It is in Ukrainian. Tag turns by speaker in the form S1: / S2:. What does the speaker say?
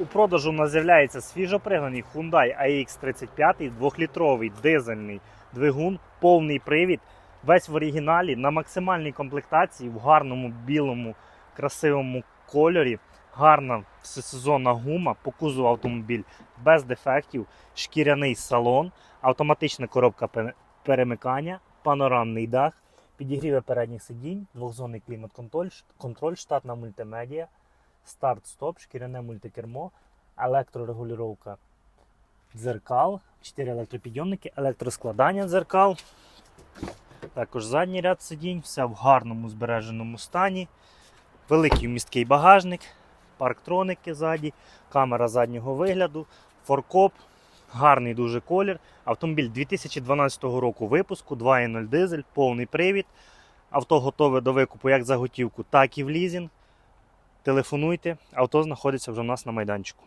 S1: У продажу у нас з'являється свіжопригнаний Hyundai AX35 2-літровий дизельний двигун, повний привід, весь в оригіналі на максимальній комплектації, в гарному білому красивому кольорі. Гарна всесезонна гума, по кузову автомобіль без дефектів, шкіряний салон, автоматична коробка перемикання, панорамний дах, підігріви передніх сидінь, двохзонний клімат-контроль, контроль, штатна мультимедіа, старт-стоп, шкіряне мультикермо, електрорегулювання дзеркал, 4 електропідйомники, електроскладання дзеркал. Також задній ряд сидінь, все в гарному збереженому стані. Великий місткий багажник, парктроники ззаді, камера заднього вигляду, форкоп, гарний дуже колір. Автомобіль 2012 року випуску, 2.0 дизель, повний привід. Авто готове до викупу як за готівку, так і в лізінг. Телефонуйте, авто знаходиться вже у нас на майданчику.